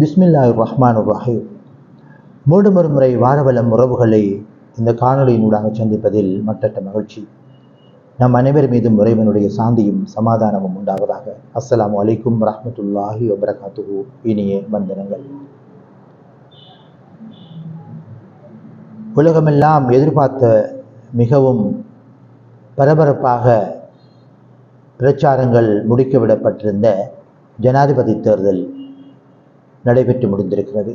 பிஸ்மில்லா ரஹ்மான் ரஹீம் மீண்டும் ஒரு முறை வாரவலம் உறவுகளை இந்த காணொலியினூடாக சந்திப்பதில் மட்டற்ற மகிழ்ச்சி. நம் அனைவர் மீதும் இறைவனுடைய சாந்தியும் சமாதானமும் உண்டாவதாக. அஸ்லாம் அலைக்கும் ரஹமத்துல்லாஹி வபரகாத்துஹு. இனிய வந்தனங்கள். உலகமெல்லாம் எதிர்பார்த்த மிகவும் பரபரப்பாக பிரச்சாரங்கள் முடுக்கிவிடப்பட்டிருந்த ஜனாதிபதி தேர்தல் நடைபெற்று முடிந்திருக்கிறது.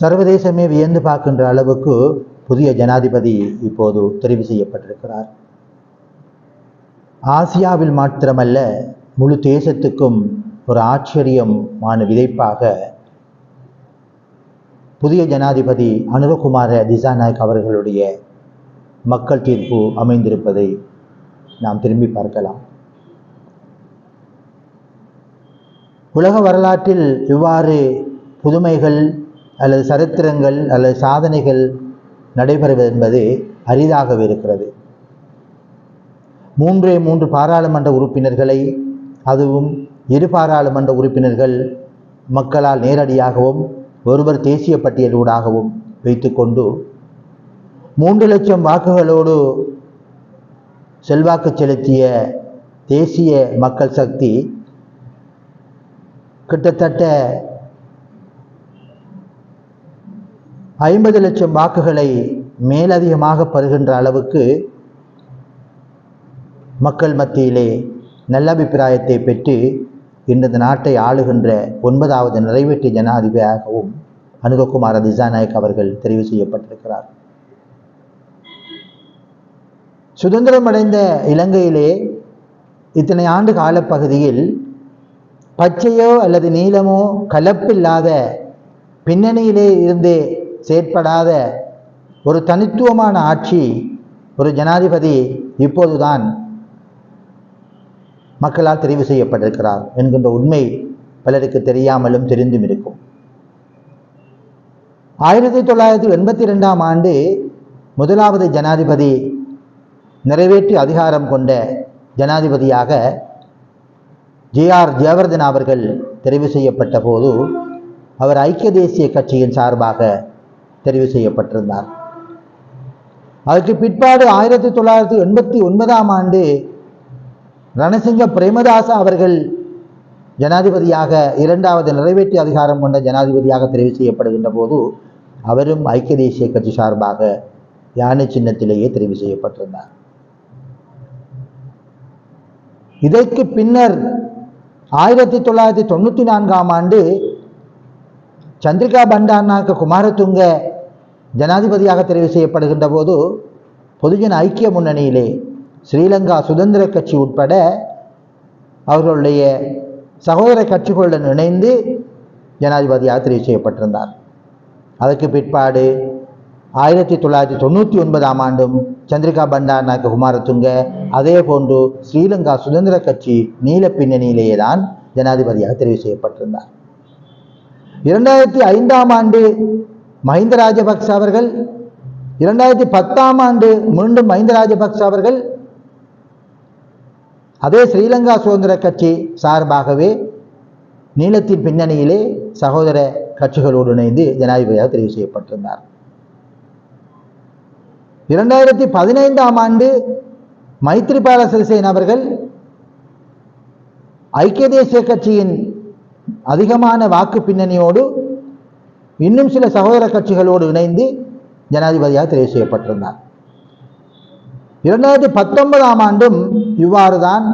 சர்வதேசமே வியந்து பார்க்கின்ற அளவுக்கு புதிய ஜனாதிபதி இப்போது தெரிவு செய்யப்பட்டிருக்கிறார். ஆசியாவில் மாத்திரமல்ல முழு தேசத்துக்கும் ஒரு ஆச்சரியமான விதைப்பாக புதிய ஜனாதிபதி அனுரகுமார திசாநாயக் அவர்களுடைய மக்கள் தீர்ப்பு அமைந்திருப்பதை நாம் திரும்பி பார்க்கலாம். உலக வரலாற்றில் இவ்வாறு புதுமைகள் அல்லது சரித்திரங்கள் அல்லது சாதனைகள் நடைபெறுவது என்பது அரிதாகவே இருக்கிறது மூன்றே மூன்று பாராளுமன்ற உறுப்பினர்களை அதுவும் இரு பாராளுமன்ற உறுப்பினர்கள் மக்களால் நேரடியாகவும் ஒருவர் தேசிய பட்டியலூடாகவும் வைத்துக்கொண்டு மூன்று லட்சம் வாக்குகளோடு செல்வாக்கு செலுத்திய தேசிய மக்கள் சக்தி கிட்டத்தட்ட ஐம்பது லட்சம் வாக்குகளை மேலதிகமாக பெறுகின்ற அளவுக்கு மக்கள் மத்தியிலே நல்ல அபிப்பிராயத்தை பெற்று இன்று நாட்டை ஆளுகின்ற ஒன்பதாவது நிறைவேற்று ஜனாதிபதியாகவும் அனுரகுமார திசாநாயக் அவர்கள் தெரிவு செய்யப்பட்டிருக்கிறார். சுதந்திரம் அடைந்த இலங்கையிலே இத்தனை ஆண்டு காலப்பகுதியில் பச்சையோ அல்லது நீளமோ கலப்பில்லாத பின்னணியிலே இருந்து செயற்படாத ஒரு தனித்துவமான ஆட்சி ஒரு ஜனாதிபதி இப்போதுதான் மக்களால் தெரிவு செய்யப்பட்டிருக்கிறார் என்கின்ற உண்மை பலருக்கு தெரியாமலும் தெரிந்தும் இருக்கும். ஆயிரத்தி தொள்ளாயிரத்தி எண்பத்தி ரெண்டாம் ஆண்டு முதலாவது ஜனாதிபதி நிறைவேற்றி அதிகாரம் கொண்ட ஜனாதிபதியாக ஜே ஆர் ஜெயவர்தன் அவர்கள் தெரிவு செய்யப்பட்ட போது அவர் ஐக்கிய தேசிய கட்சியின் சார்பாக தெரிவு செய்யப்பட்டிருந்தார். அதற்கு பிற்பாடு ஆயிரத்தி தொள்ளாயிரத்தி எண்பத்தி ஒன்பதாம் ஆண்டு ரணசிங்க பிரேமதாச அவர்கள் ஜனாதிபதியாக இரண்டாவது நிறைவேற்று அதிகாரம் கொண்ட ஜனாதிபதியாக தெரிவு செய்யப்படுகின்ற போது அவரும் ஐக்கிய தேசிய கட்சி சார்பாக யானை சின்னத்திலேயே தெரிவு செய்யப்பட்டிருந்தார். இதற்கு பின்னர் ஆயிரத்தி தொள்ளாயிரத்தி தொண்ணூற்றி நான்காம் ஆண்டு சந்திரிகா பண்டாரநாயக்க குமாரதுங்க ஜனாதிபதியாக தெரிவு செய்யப்படுகின்ற போது பொதுஜன ஐக்கிய முன்னணியிலே ஸ்ரீலங்கா சுதந்திர கட்சி உட்பட அவர்களுடைய சகோதர கட்சிகளுடன் இணைந்து ஜனாதிபதியாக தெரிவு செய்யப்பட்டிருந்தார். அதற்கு பிற்பாடு ஆயிரத்தி தொள்ளாயிரத்தி தொண்ணூற்றி ஒன்பதாம் ஆண்டும் சந்திரிகா பண்டாரநாயக்க குமாரதுங்க அதே போன்று ஸ்ரீலங்கா சுதந்திர கட்சி நீல பின்னணியிலேயே தான் ஜனாதிபதியாக தெரிவு செய்யப்பட்டிருந்தார். இரண்டாயிரத்தி ஐந்தாம் ஆண்டு மஹிந்த ராஜபக்ச அவர்கள் இரண்டாயிரத்தி பத்தாம் ஆண்டு மீண்டும் மஹிந்த ராஜபக்ச அவர்கள் அதே ஸ்ரீலங்கா சுதந்திர கட்சி சார்பாகவே நீளத்தின் பின்னணியிலே சகோதர கட்சிகளோடு இணைந்து ஜனாதிபதியாக தெரிவு செய்யப்பட்டிருந்தார். இரண்டாயிரத்தி பதினைந்தாம் ஆண்டு மைத்ரிபால சிறிசேன அவர்கள் ஐக்கிய தேசிய கட்சியின் அதிகமான வாக்கு பின்னணியோடு இன்னும் சில சகோதர கட்சிகளோடு இணைந்து ஜனாதிபதியாக தெரிவு செய்யப்பட்டிருந்தார். இரண்டாயிரத்தி பத்தொன்பதாம் ஆண்டும் இவ்வாறு தான்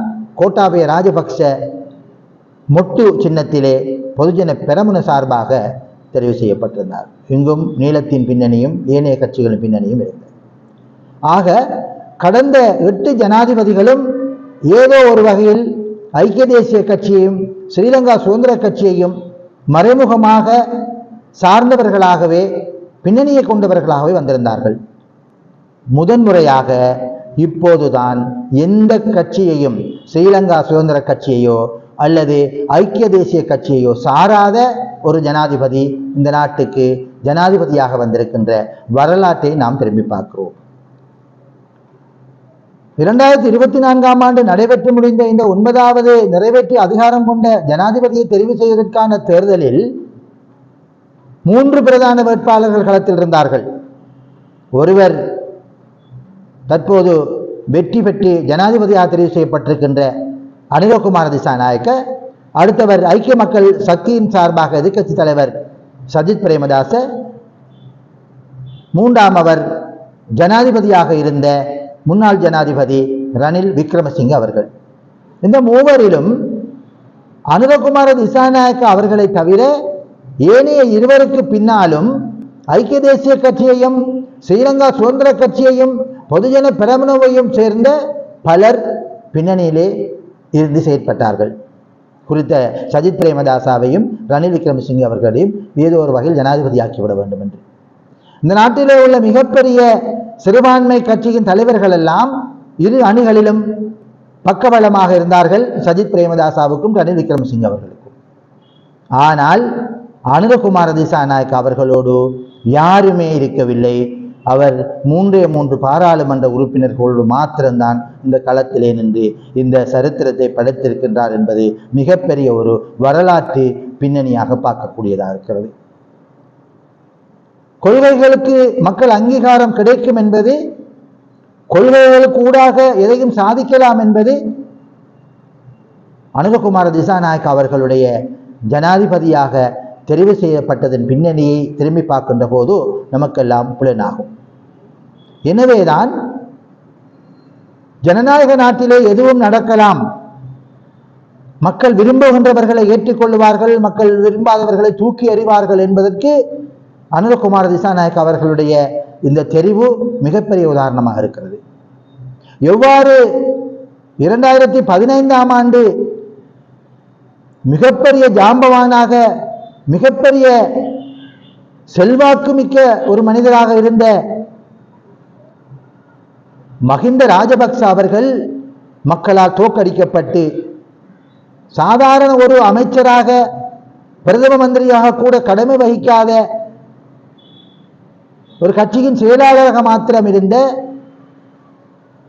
கோட்டாபய ராஜபக்ஷ மொட்டு சின்னத்திலே பொதுஜன பெரமுன சார்பாக தெரிவு செய்யப்பட்டிருந்தார். இங்கும் நீளத்தின் பின்னணியும் ஏனைய கட்சிகளின் பின்னணியும் இருந்தது. ஆக கடந்த எட்டு ஜனாதிபதிகளும் ஏதோ ஒரு வகையில் ஐக்கிய தேசிய கட்சியையும் ஸ்ரீலங்கா சுதந்திர கட்சியையும் மறைமுகமாக சார்ந்தவர்களாகவே பின்னணியை கொண்டவர்களாகவே வந்திருந்தார்கள். முதன்முறையாக இப்போதுதான் எந்த கட்சியையும் ஸ்ரீலங்கா சுதந்திர கட்சியையோ அல்லது ஐக்கிய தேசிய கட்சியையோ சாராத ஒரு ஜனாதிபதி இந்த நாட்டுக்கு ஜனாதிபதியாக வந்திருக்கின்ற வரலாற்றை நாம் திரும்பி பார்க்கிறோம். இரண்டாயிரத்தி இருபத்தி நான்காம் ஆண்டு நடைபெற்று முடிந்த இந்த ஒன்பதாவது நிறைவேற்றி அதிகாரம் கொண்ட ஜனாதிபதியை தெரிவு செய்வதற்கான தேர்தலில் மூன்று பிரதான வேட்பாளர்கள் களத்தில் இருந்தார்கள். ஒருவர் தற்போது வெற்றி பெற்று ஜனாதிபதியாக தெரிவு செய்யப்பட்டிருக்கின்ற அனிலகுமார திசாநாயக்க அடுத்தவர் ஐக்கிய மக்கள் சக்தியின் சார்பாக எதிர்க்கட்சி தலைவர் சஜித் பிரேமதாச மூன்றாம் அவர் ஜனாதிபதியாக இருந்த முன்னாள் ஜனாதிபதி ரணில் விக்ரமசிங்க அவர்கள். இந்த மூவரிலும் அனுரகுமார திசாநாயக்க அவர்களை தவிர ஏனைய இருவருக்கு பின்னாலும் ஐக்கிய தேசிய கட்சியையும் ஸ்ரீலங்கா சுதந்திர கட்சியையும் பொதுஜன பிரமணவையும் சேர்ந்த பலர் பின்னணியிலே இருந்து செயற்பட்டார்கள். குறித்த சஜித் பிரேமதாசாவையும் ரணில் விக்ரமசிங்கே அவர்களையும் ஏதோ ஒரு வகையில் ஜனாதிபதியாக்கிவிட வேண்டும் என்று இந்த நாட்டிலே உள்ள மிகப்பெரிய சிறுபான்மை கட்சியின் தலைவர்கள் எல்லாம் இரு அணிகளிலும் பக்கபலமாக இருந்தார்கள் சஜித் பிரேமதாசாவுக்கும் ரணில் விக்ரமசிங் அவர்களுக்கும். ஆனால் அனுரகுமார திசாநாயக் அவர்களோடு யாருமே இருக்கவில்லை. அவர் மூன்றே மூன்று பாராளுமன்ற உறுப்பினர்களோடு மாத்திரம்தான் இந்த களத்திலே நின்று இந்த சரித்திரத்தை படைத்திருக்கின்றார் என்பது மிகப்பெரிய ஒரு வரலாற்று பின்னணியாக பார்க்கக்கூடியதாக இருக்கிறது. கொள்கைகளுக்கு மக்கள் அங்கீகாரம் கிடைக்கும் என்பது கொள்கைகளுக்கு ஊடாக எதையும் சாதிக்கலாம் என்பது அனுபகுமார திசாநாயக் அவர்களுடைய ஜனாதிபதியாக தெரிவு செய்யப்பட்டதன் பின்னணியை திரும்பி பார்க்கின்ற போது நமக்கெல்லாம் புலனாகும். எனவேதான் ஜனநாயக நாட்டிலே எதுவும் நடக்கலாம். மக்கள் விரும்புகின்றவர்களை ஏற்றுக்கொள்வார்கள் மக்கள் விரும்பாதவர்களை தூக்கி எறிவார்கள் என்பதற்கு அனுரகுமார திசாநாயக் அவர்களுடைய இந்த தெரிவு மிகப்பெரிய உதாரணமாக இருக்கிறது. எவ்வாறு இரண்டாயிரத்தி பதினைந்தாம் ஆண்டு மிகப்பெரிய ஜாம்பவானாக மிகப்பெரிய செல்வாக்குமிக்க ஒரு மனிதராக இருந்த மஹிந்த ராஜபக்ச அவர்கள் மக்களால் தோற்கடிக்கப்பட்டு சாதாரண ஒரு அமைச்சராக பிரதம மந்திரியாக கூட கடமை வகிக்காத ஒரு கட்சியின் செயலாளராக மாத்திரம் இருந்த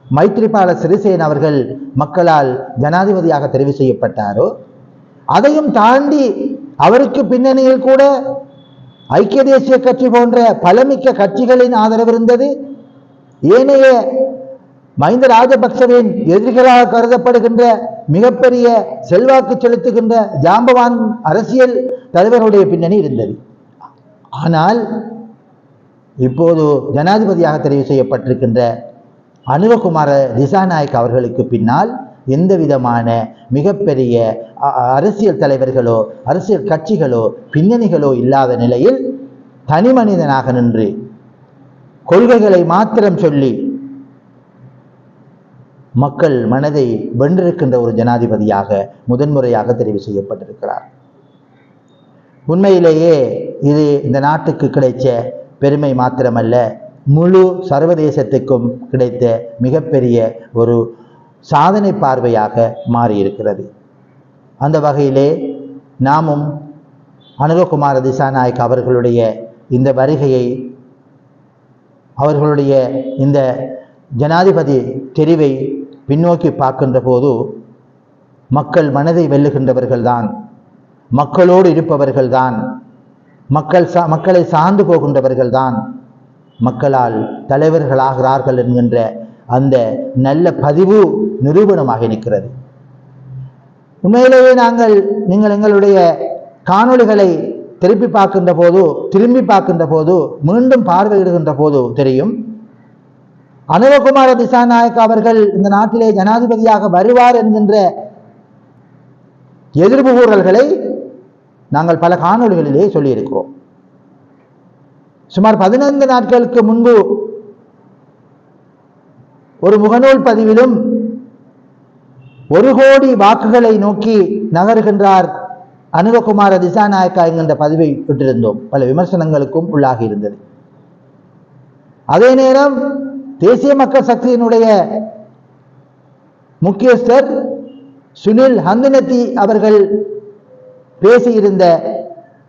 மைத்ரிபால சிறிசேன் அவர்கள் மக்களால் ஜனாதிபதியாக தெரிவு செய்யப்பட்டாரோ அதையும் தாண்டி அவருக்கு பின்னணியில் கூட ஐக்கிய தேசிய கட்சி போன்ற பலமிக்க கட்சிகளின் ஆதரவு இருந்தது. ஏனைய மஹிந்த ராஜபக்சவின் எதிரிகளாக கருதப்படுகின்ற மிகப்பெரிய செல்வாக்கு செலுத்துகின்ற ஜாம்பவான் அரசியல் தலைவருடைய பின்னணி இருந்தது. ஆனால் இப்போது ஜனாதிபதியாக தெரிவு செய்யப்பட்டிருக்கின்ற அனுரகுமார திசாநாயக் அவர்களுக்கு பின்னால் எந்த விதமான மிகப்பெரிய அரசியல் தலைவர்களோ அரசியல் கட்சிகளோ பின்னணிகளோ இல்லாத நிலையில் தனி மனிதனாக நின்று கொள்கைகளை மாத்திரம் சொல்லி மக்கள் மனதை வென்றிருக்கின்ற ஒரு ஜனாதிபதியாக முதன்முறையாக தெரிவு செய்யப்பட்டிருக்கிறார். உண்மையிலேயே இது இந்த நாட்டுக்கு கிடைச்ச பெருமை மாத்திரமல்ல முழு சர்வதேசத்துக்கும் கிடைத்த மிகப்பெரிய ஒரு சாதனை பார்வையாக மாறியிருக்கிறது. அந்த வகையிலே நாமும் அனுரகுமார திசாநாயக் அவர்களுடைய இந்த வருகையை அவர்களுடைய இந்த ஜனாதிபதி தெரிவை பின்னோக்கி பார்க்கின்ற போது மக்கள் மனதை வெல்லுகின்றவர்கள்தான் மக்களோடு இருப்பவர்கள்தான் மக்கள் சா மக்களை சார்ந்து போகின்றவர்கள்தான் மக்களால் தலைவர்களாகிறார்கள் என்கின்ற அந்த நல்ல பதிவு நிரூபணமாக நிற்கிறது. உண்மையிலேயே நாங்கள் நீங்கள் எங்களுடைய காணொளிகளை திருப்பி பார்க்கின்ற போது திரும்பி பார்க்கின்ற போது மீண்டும் பார்வையிடுகின்ற போது தெரியும். அனுரகுமார திசாநாயக் அவர்கள் இந்த நாட்டிலே ஜனாதிபதியாக வருவார் என்கின்ற எதிர்ப்பு கூறல்களை நாங்கள் பல காணொலிகளிலே சொல்லியிருக்கிறோம். சுமார் பதினைந்து நாட்களுக்கு முன்பு ஒரு முகநூல் பதிவிலும் ஒரு கோடி வாக்குகளை நோக்கி நகருகின்றார் அனுரகுமார திசாநாயக்கா என்கின்ற பதிவை விட்டிருந்தோம் பல விமர்சனங்களுக்கும் உள்ளாகி இருந்தது. அதே நேரம் தேசிய மக்கள் சக்தியினுடைய முக்கியஸ்தர் சுனில் ஹந்தனத்தி அவர்கள் பேசியிருந்த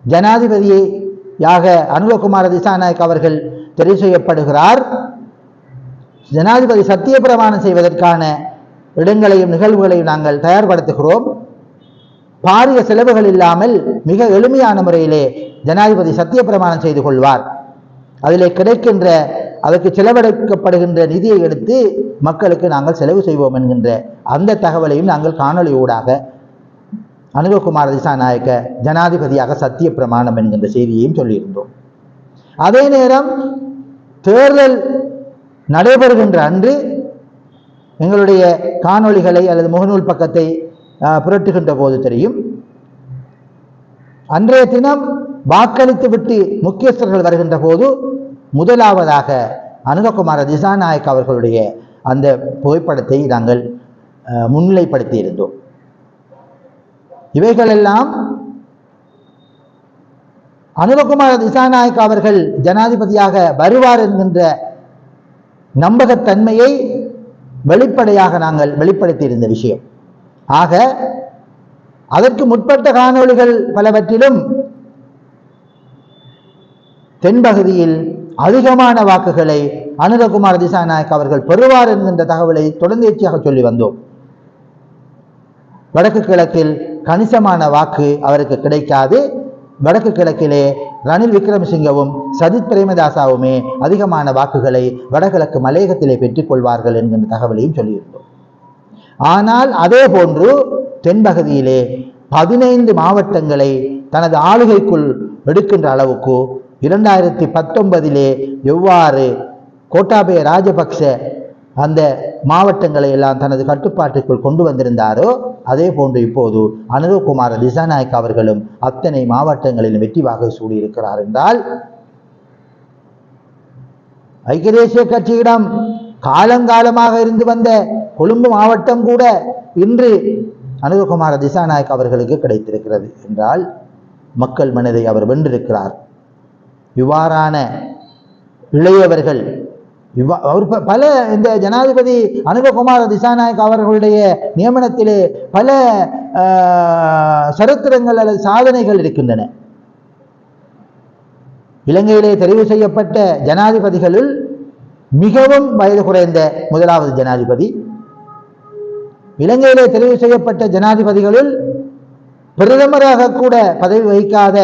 ஜனாதிபதியாக அனுரகுமார திசாநாயக் அவர்கள் தெரிவு செய்யப்படுகிறார் ஜனாதிபதி சத்திய பிரமாணம் செய்வதற்கான இடங்களையும் நிகழ்வுகளையும் நாங்கள் தயார்படுத்துகிறோம். பாரிய செலவுகள் இல்லாமல் மிக எளிமையான முறையிலே ஜனாதிபதி சத்திய பிரமாணம் செய்து கொள்வார். அதிலே கிடைக்கின்ற அதற்கு செலவழிக்கப்படுகின்ற நிதியை எடுத்து மக்களுக்கு நாங்கள் செலவு செய்வோம் என்கின்ற அந்த தகவலையும் நாங்கள் காணொளி ஊடாக அனுபகுமார் திசாநாயக்க ஜனாதிபதியாக சத்திய பிரமாணம் என்கின்ற செய்தியையும் சொல்லியிருந்தோம். அதே நேரம் தேர்தல் நடைபெறுகின்ற அன்று எங்களுடைய காணொளிகளை அல்லது முகநூல் பக்கத்தை அஹ், புரட்டுகின்ற போது தெரியும். அன்றைய தினம் வாக்களித்து விட்டு முக்கியஸ்தர்கள் வருகின்ற போது முதலாவதாக அனுககுமார திசாநாயக் அவர்களுடைய அந்த புகைப்படத்தை நாங்கள் அஹ், முன்னிலைப்படுத்தி இருந்தோம் இவைகளெல்லாம் அனுபகுமார் திசாநாயக் அவர்கள் ஜனாதிபதியாக வருவார் என்கின்ற நம்பகத்தன்மையை வெளிப்படையாக நாங்கள் வெளிப்படுத்தி இருந்த விஷயம். ஆக அதற்கு முற்பட்ட காணொளிகள் பலவற்றிலும் தென்பகுதியில் அதிகமான வாக்குகளை அனுரகுமார் திசாநாயக் அவர்கள் பெறுவார் என்கின்ற தகவலை தொடர்ந்தேர்ச்சியாக சொல்லி வந்தோம். வடக்கு கிழக்கில் கணிசமான வாக்கு அவருக்கு கிடைக்காது. வடக்கு கிழக்கிலே ரணில் விக்ரமசிங்கவும் சஜித் பிரேமதாசாவுமே அதிகமான வாக்குகளை வடகிழக்கு மலையகத்திலே பெற்றுக்கொள்வார்கள் என்கின்ற தகவலையும் சொல்லியிருந்தோம். ஆனால் அதே போன்று தென்பகுதியிலே பதினைந்து மாவட்டங்களை தனது ஆளுகைக்குள் எடுக்கின்ற அளவுக்கு இரண்டாயிரத்தி பத்தொன்பதிலே எவ்வாறு கோட்டாபய ராஜபக்ச அந்த மாவட்டங்களை எல்லாம் தனது கட்டுப்பாட்டுக்குள் கொண்டு வந்திருந்தாரோ அதே போன்று இப்போது அனுரகுமார திசாநாயக் அவர்களும் அத்தனை மாவட்டங்களிலும் வெற்றி வாகை சூடியிருக்கிறார் என்றால் ஐக்கிய தேசிய கட்சியிடம் காலங்காலமாக இருந்து வந்த கொழும்பு மாவட்டம் கூட இன்று அனுரகுமார திசாநாயக் அவர்களுக்கு கிடைத்திருக்கிறது என்றால் மக்கள் மனதை அவர் வென்றிருக்கிறார். இவ்வாறான இளையவர்கள் அவர் பல இந்த ஜனாதிபதி அனுபகுமார திசாநாயக் அவர்களுடைய நியமனத்திலே பல சரித்திரங்கள் அல்லது சாதனைகள் இருக்கின்றன. இலங்கையிலே தெரிவு செய்யப்பட்ட ஜனாதிபதிகளுள் மிகவும் வயது குறைந்த முதலாவது ஜனாதிபதி. இலங்கையிலே தெரிவு செய்யப்பட்ட ஜனாதிபதிகளுள் பிரதமராக கூட பதவி வகிக்காத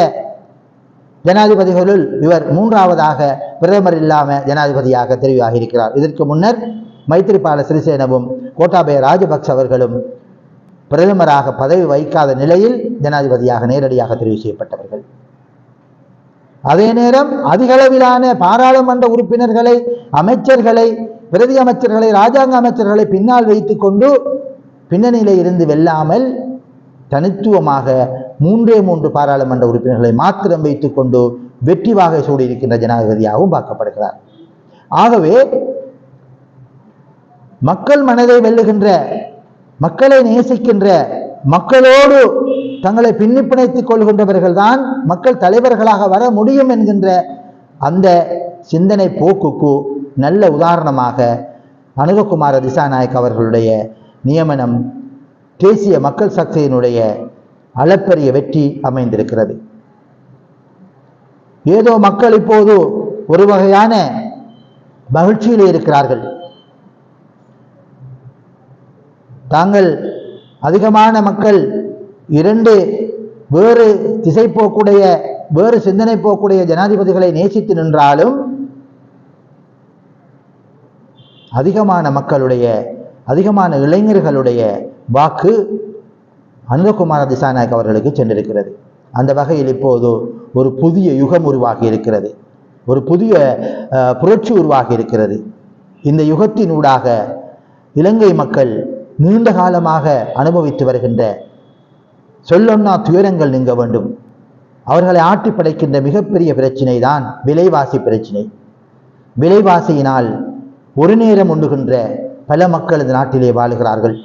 ஜனாதிபதிகளுள் இவர் மூன்றாவதாக பிரதமர் இல்லாம ஜனாதிபதியாக தெரிவாக இருக்கிறார். இதற்கு முன்னர் மைத்திரிபால சிறிசேனவும் கோட்டாபய ராஜபக்ஷ அவர்களும் பிரதமராக பதவி வகிக்காத நிலையில் ஜனாதிபதியாக நேரடியாக தெரிவு செய்யப்பட்டவர்கள். அதே நேரம் அதிகளவிலான பாராளுமன்ற உறுப்பினர்களை அமைச்சர்களை பிரதி அமைச்சர்களை ராஜாங்க அமைச்சர்களை பின்னால் வைத்துக்கொண்டு பின்னணியில இருந்து வெல்லாமல் தனித்துவமாக மூன்றே மூன்று பாராளுமன்ற உறுப்பினர்களை மாத்திரம் வைத்துக் கொண்டு வெற்றி வாகை சூடியிருக்கின்ற ஜனாதிபதியாகவும் பார்க்கப்படுகிறார். ஆகவே மக்கள் மனதை வெல்லுகின்ற மக்களை நேசிக்கின்ற மக்களோடு தங்களை பின்னி பிணைத்துக் கொள்கின்றவர்கள்தான் மக்கள் தலைவர்களாக வர முடியும் என்கின்ற அந்த சிந்தனை போக்குக்கு நல்ல உதாரணமாக அனுககுமார திசாநாயக் அவர்களுடைய நியமனம் தேசிய மக்கள் சக்தியினுடைய அளப்பரிய வெற்றி அமைந்திருக்கிறது. ஏதோ மக்கள் இப்போது ஒரு வகையான மகிழ்ச்சியில் இருக்கிறார்கள். தாங்கள் அதிகமான மக்கள் இரண்டு வேறு திசை போக்குடைய வேறு சிந்தனை போக்குடைய ஜனாதிபதிகளை நேசித்து நின்றாலும் அதிகமான மக்களுடைய அதிகமான இளைஞர்களுடைய வாக்கு அனுரகுமார திசாநாயக் அவர்களுக்கு சென்றிருக்கிறது. அந்த வகையில் இப்போது ஒரு புதிய யுகம் உருவாகி இருக்கிறது. ஒரு புதிய புரட்சி உருவாகி இருக்கிறது. இந்த யுகத்தினூடாக இலங்கை மக்கள் நீண்ட காலமாக அனுபவித்து வருகின்ற சொல்லொன்னா துயரங்கள் நீங்க வேண்டும். அவர்களை ஆட்டி படைக்கின்ற மிகப்பெரிய பிரச்சினை தான் விலைவாசி பிரச்சினை. விலைவாசியினால் ஒரு நேரம் உண்ணுகின்ற பல மக்கள் இந்த நாட்டிலே வாழுகிறார்கள்.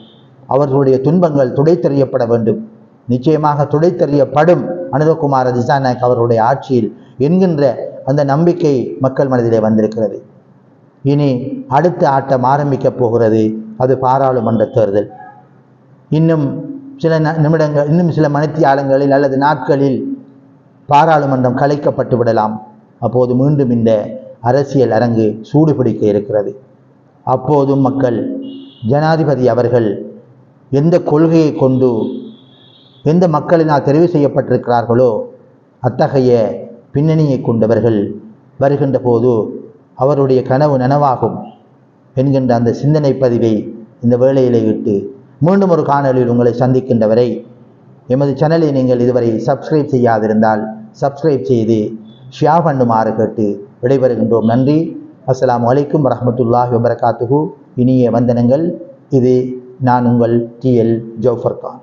அவர்களுடைய துன்பங்கள் துடைத்தறியப்பட வேண்டும். நிச்சயமாக துடைத்தறியப்படும் அனுதகுமார் திசாநாயக் அவர்களுடைய ஆட்சியில் என்கின்ற அந்த நம்பிக்கை மக்கள் மனதிலே வந்திருக்கிறது. இனி அடுத்த ஆட்டம் ஆரம்பிக்கப் போகிறது. அது பாராளுமன்ற தேர்தல். இன்னும் சில ந- நிமிடங்கள் இன்னும் சில மணித்தியாலங்களில் அல்லது நாட்களில் பாராளுமன்றம் கலைக்கப்பட்டு விடலாம். அப்போது மீண்டும் இந்த அரசியல் அரங்கு சூடுபிடிக்க இருக்கிறது. அப்போதும் மக்கள் ஜனாதிபதி அவர்கள் எந்த கொள்கையை கொண்டு எந்த மக்களினால் தெரிவு செய்யப்பட்டிருக்கிறார்களோ அத்தகைய பின்னணியை கொண்டவர்கள் வருகின்ற போது அவருடைய கனவு நனவாகும் என்கின்ற அந்த சிந்தனை பதிவை இந்த வேளையிலே விட்டு மீண்டும் ஒரு காணொளியில் உங்களை சந்திக்கின்றவரை எமது சேனலை நீங்கள் இதுவரை சப்ஸ்கிரைப் செய்யாதிருந்தால் சப்ஸ்கிரைப் செய்து ஷியா பண்ணுமாறு கேட்டு விடைபெறுகின்றோம். நன்றி. அஸ்லாம் வலைக்கும் வரமத்துல்லாஹ் வபரகாத்துஹு. இனிய வந்தனங்கள். இது நான் உங்கள் டிஎல் ஜோஃபர் கான்.